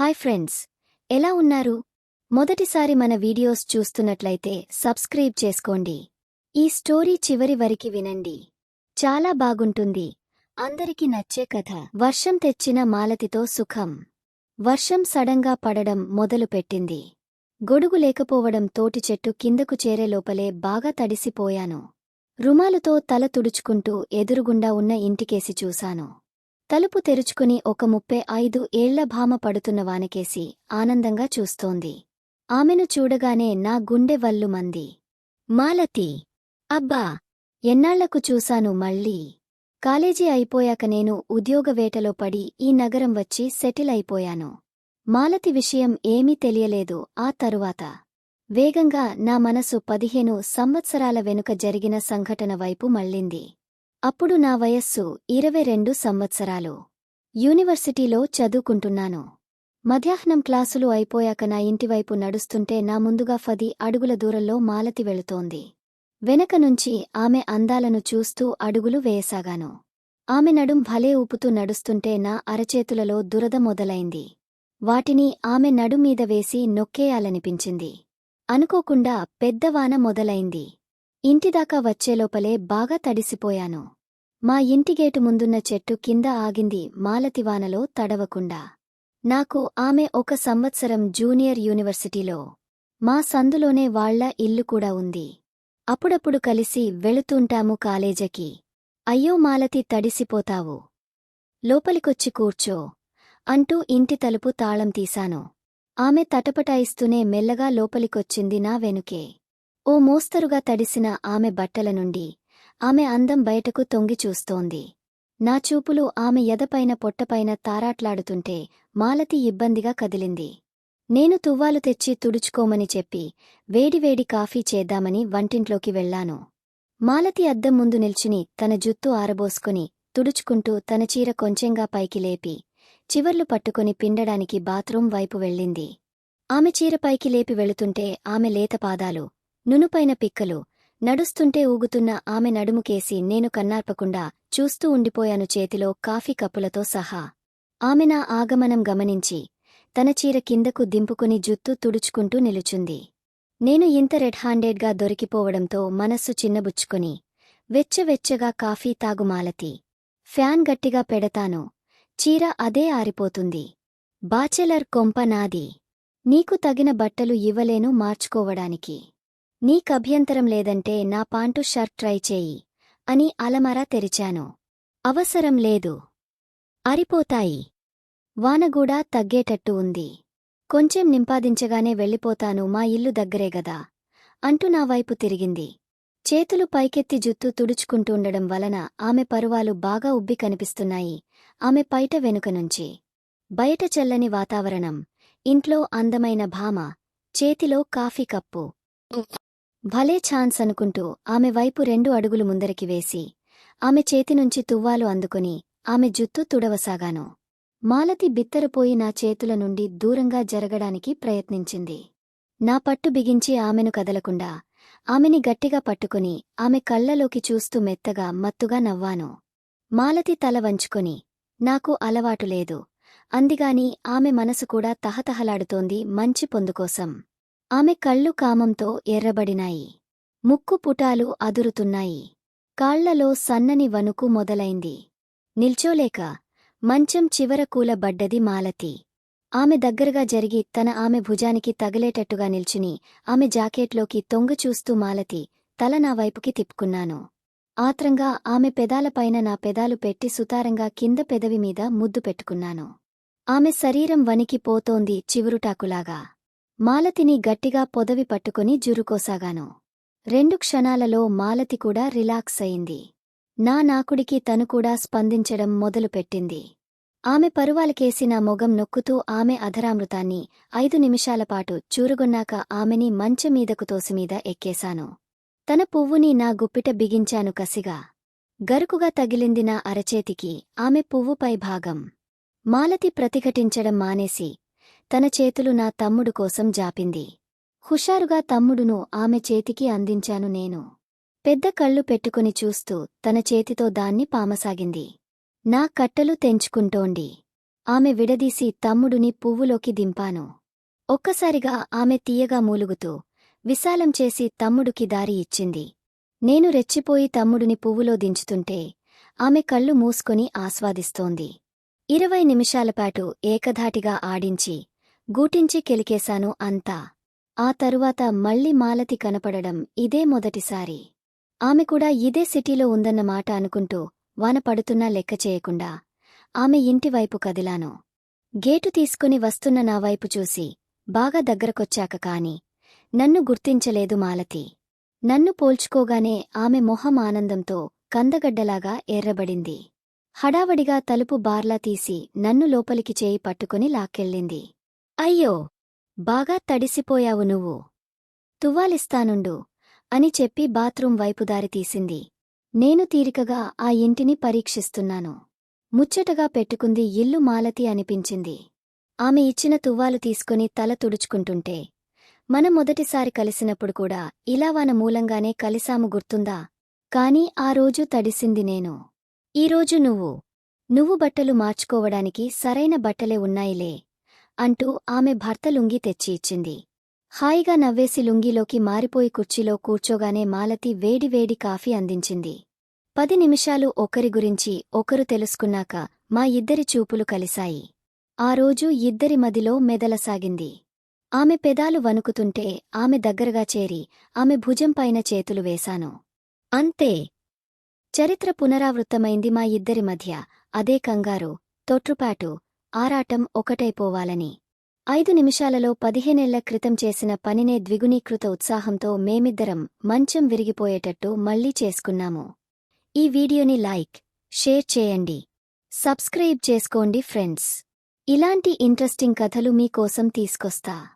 Hi friends ఎలా ఉన్నారు? మొదటిసారి మన వీడియోస్ చూస్తున్నట్లయితే సబ్స్క్రైబ్ చేసుకోండి. ఈ స్టోరీ చివరి వరికి వినండి. చాలా బాగుంటుంది. అందరికి నచ్చే కథ. వర్షం తెచ్చిన మాలతితో సుఖం. వర్షం సడంగా పడడం మొదలుపెట్టింది. గొడుగు లేకపోవడం తోటి చెట్టు కిందకు చేరే లోపలే బాగా తడిసిపోయాను. రుమాలుతో తల తుడుచుకుంటూ ఎదురుగుండా ఉన్న ఇంటికేసి చూశాను. తలుపు తెరుచుకుని ఒక ముప్పై ఐదు ఏళ్ళ భామ పడుతున్న వానకేసి ఆనందంగా చూస్తోంది. ఆమెను చూడగానే నా గుండె వల్లుమంది. మాలతి! అబ్బా! ఎన్నాళ్ళకు చూశాను మళ్ళీ. కాలేజీ అయిపోయాక నేను ఉద్యోగవేటలో పడి ఈ నగరం వచ్చి సెటిల్ అయిపోయాను. మాలతి విషయం ఏమీ తెలియలేదు ఆ తరువాత. వేగంగా నా మనసు పదిహేను సంవత్సరాల వెనుక జరిగిన సంఘటన వైపు మళ్ళింది. అప్పుడు నా వయస్సు ఇరవై రెండు సంవత్సరాలు. యూనివర్సిటీలో చదువుకుంటున్నాను. మధ్యాహ్నం క్లాసులు అయిపోయాక నా ఇంటివైపు నడుస్తుంటే నా ముందుగా పది అడుగుల దూరంలో మాలతి వెళుతోంది. వెనక నుంచి ఆమె అందాలను చూస్తూ అడుగులు వేయసాగాను. ఆమె నడుం భలే ఊపుతూ నడుస్తుంటే నా అరచేతులలో దురద మొదలైంది. వాటిని ఆమె నడుమీద వేసి నొక్కేయాలనిపించింది. అనుకోకుండా పెద్దవాన మొదలైంది. ఇంటిదాకా వచ్చేలోపలే బాగా తడిసిపోయాను. మా ఇంటిగేటు ముందున్న చెట్టు కింద ఆగింది మాలతివానలో తడవకుండా. నాకు ఆమె ఒక సంవత్సరం జూనియర్ యూనివర్సిటీలో. మా సందులోనే వాళ్ళ ఇల్లు కూడా ఉంది. అప్పుడప్పుడు కలిసి వెళుతుంటాము కాలేజకి. అయ్యో మాలతి తడిసిపోతావు. లోపలికొచ్చి కూర్చో అంటూ ఇంటి తలుపు తాళం తీశాను. ఆమె తటపటాయిస్తూనే మెల్లగా లోపలికొచ్చింది నా వెనుకే. ఓ మోస్తరుగా తడిసిన ఆమె బట్టల నుండి ఆమె అందం బయటకు తొంగి చూస్తోంది. నా చూపులు ఆమె ఎదపైన పొట్టపైన తారాట్లాడుతుంటే మాలతి ఇబ్బందిగా కదిలింది. నేను తువ్వాలు తెచ్చి తుడుచుకోమని చెప్పి వేడివేడి కాఫీ చేద్దామని వంటింట్లోకి వెళ్ళాను మాలతి అద్దం ముందు నిల్చుని తన జుత్తు ఆరబోసుకుని తుడుచుకుంటూ తన చీర కొంచెంగా పైకి లేపి చివర్లు పట్టుకుని పిండడానికి బాత్రూం వైపు వెళ్ళింది. ఆమె చీర పైకి లేపి వెళుతుంటే ఆమె లేత పాదాలు నునుపైన పిక్కలు. నడుస్తుంటే ఊగుతున్న ఆమె నడుముకేసి నేను కన్నార్పకుండా చూస్తూ ఉండిపోయాను చేతిలో కాఫీ కప్పులతో సహా. ఆమె నా ఆగమనం గమనించి తన చీర కిందకు దింపుకుని జుత్తు తుడుచుకుంటూ నిలుచుంది. నేను ఇంత రెడ్ హ్యాండెడ్గా దొరికిపోవడంతో మనస్సు చిన్నబుచ్చుకుని వెచ్చవెచ్చగా కాఫీ తాగుమాలతి ఫ్యాన్ గట్టిగా పెడతాను. చీర అదే ఆరిపోతుంది. బాచెలర్ కొంప నాది. నీకు తగిన బట్టలు ఇవ్వలేను మార్చుకోవడానికి. నీకభ్యంతరం లేదంటే నా పాంటు షర్ట్ ట్రై చేయి అని అలమరా తెరిచాను. అవసరం లేదు. అరిపోతాయి. వానగూడా తగ్గేటట్టు ఉంది. కొంచెం నింపాదించగానే వెళ్ళిపోతాను మా ఇల్లు దగ్గరే గదా. అంటూ నా వైపు తిరిగింది. చేతులు పైకెత్తి జుత్తు తుడుచుకుంటూండడం వలన ఆమె పరువాలు బాగా ఉబ్బి కనిపిస్తున్నాయి. ఆమె పైట వెనుక నుంచి. బయట చల్లని వాతావరణం. ఇంట్లో అందమైన భామ. చేతిలో కాఫీ కప్పు. భలే ఛాన్స్ అనుకుంటూ ఆమె వైపు రెండు అడుగులు ముందరికి వేసి ఆమె చేతినుంచి తువ్వాలు అందుకుని ఆమె జుత్తు తుడవసాగాను. మాలతి బిత్తరపోయి నా చేతుల నుండి దూరంగా జరగడానికి ప్రయత్నించింది. నా పట్టు బిగించి ఆమెను కదలకుండా ఆమెని గట్టిగా పట్టుకుని ఆమె కళ్ళలోకి చూస్తూ మెత్తగా మత్తుగా నవ్వాను. మాలతి తల వంచుకొని నాకు అలవాటు లేదు. అందిగాని ఆమె మనసు కూడా తహతహలాడుతోంది మంచి పొందుకోసం ఆమె కళ్ళు కామంతో ఎర్రబడినాయి. ముక్కు పుటాలు అదురుతున్నాయి. కాళ్ళలో సన్నని వణుకు మొదలైంది. నిల్చోలేక మంచం చివర కూలబడ్డది మాలతి. ఆమె దగ్గరగా జరిగి తన ఆమె భుజానికి తగిలేటట్టుగా నిల్చుని ఆమె జాకెట్లోకి తొంగచూస్తూ మాలతి తల నా వైపుకి తిప్పుకున్నాను. ఆత్రంగా ఆమె పెదాలపైన నా పెదాలు పెట్టి సుతారంగా కింద పెదవి మీద ముద్దు పెట్టుకున్నాను. ఆమె శరీరం వణికిపోతోంది చివురుటాకులాగా. మాలతిని గట్టిగా పొదవి పట్టుకుని జురుకోసాగాను. రెండు క్షణాలలో మాలతి కూడా రిలాక్స్ అయింది. నా నాకుడికి తను కూడా స్పందించడం మొదలుపెట్టింది. ఆమె పరువాలకేసి నా మొగం నొక్కుతూ ఆమె అధరామృతాన్ని ఐదు నిమిషాలపాటు చూరుగొన్నాక ఆమెని మంచమీదకు తోసిమీద ఎక్కేశాను. తన పువ్వుని నా గుప్పిట బిగించాను కసిగా. గరుకుగా తగిలింది నా అరచేతికి ఆమె పువ్వుపై భాగం. మాలతి ప్రతిఘటించడం మానేసి తన చేతులు నా తమ్ముడు కోసం జాపింది. హుషారుగా తమ్ముడును ఆమె చేతికి అందించాను నేను. పెద్ద కళ్ళు పెట్టుకుని చూస్తూ తన చేతితో దాన్ని పామసాగింది. నా కట్టలు తెంచుకుంటోండి ఆమె విడదీసి తమ్ముడుని పువ్వులోకి దింపాను. ఒక్కసారిగా ఆమె తీయగా మూలుగుతూ విశాలం చేసి తమ్ముడుకి దారి ఇచ్చింది. నేను రెచ్చిపోయి తమ్ముడిని పువ్వులో దించుతుంటే ఆమె కళ్ళు మూసుకొని ఆస్వాదిస్తోంది. ఇరవై నిమిషాలపాటు ఏకధాటిగా ఆడించి గూటించి కెలికేశాను అంతా. ఆ తరువాత మళ్ళీ మాలతి కనపడడం ఇదే మొదటిసారి. ఆమె కూడా ఇదే సిటీలో ఉందన్నమాట అనుకుంటూ వాన పడుతున్నా లెక్క చేయకుండా ఆమె ఇంటివైపు కదిలాను. గేటు తీసుకుని వస్తున్న నా వైపు చూసి బాగా దగ్గరకొచ్చాక కాని నన్ను గుర్తించలేదు మాలతి. నన్ను పోల్చుకోగానే ఆమె మొహం ఆనందంతో కందగడ్డలాగా ఎర్రబడింది. హడావడిగా తలుపు బార్లా తీసి నన్ను లోపలికి చేయి పట్టుకుని లాక్కెళ్ళింది. అయ్యో బాగా తడిసిపోయావు నువ్వు. తువ్వాలిస్తానుండు అని చెప్పి బాత్రూం వైపు దారి తీసింది. నేను తీరికగా ఆ ఇంటిని పరీక్షిస్తున్నాను. ముచ్చటగా పెట్టుకుంది ఇల్లు మాలతి అనిపించింది. ఆమె ఇచ్చిన తువ్వాలు తీసుకుని తల తుడుచుకుంటుంటే మనం మొదటిసారి కలిసినప్పుడు కూడా ఇలా వాన మూలంగానే కలిసాము గుర్తుందా? కాని ఆ రోజు తడిసింది నేను. ఈరోజు నువ్వు నువ్వు బట్టలు మార్చుకోవడానికి సరైన బట్టలే ఉన్నాయిలే. అంటూ ఆమె భర్త లుంగి తెచ్చి ఇచ్చింది హాయిగా నవ్వేసి లుంగిలోకి మారిపోయి కుర్చీలో కూర్చోగానే మాలతి వేడివేడి కాఫీ అందించింది. పది నిమిషాలు ఒకరి గురించి ఒకరు తెలుసుకున్నాక మా ఇద్దరి చూపులు కలిశాయి. ఆ రోజు ఇద్దరి మదిలో మెదలసాగింది ఆమె పెదాలు వణుకుతుంటే ఆమె దగ్గరగా చేరి ఆమె భుజంపైన చేతులు వేశాను. అంతే. చరిత్ర పునరావృత్తమైంది మా ఇద్దరి మధ్య. అదే కంగారు తొట్రుపాటు ఆరాటం ఒకటైపోవాలని. ఐదు నిమిషాలలో పదిహేనేళ్ళ క్రితం చేసిన పనినే ద్విగుణీకృత ఉత్సాహంతో మేమిద్దరం మంచం విరిగిపోయేటట్టు మళ్ళీ చేసుకున్నాము. ఈ వీడియోని లైక్ షేర్ చేయండి. సబ్స్క్రైబ్ చేసుకోండి ఫ్రెండ్స్. ఇలాంటి ఇంట్రెస్టింగ్ కథలు మీకోసం తీసుకొస్తా.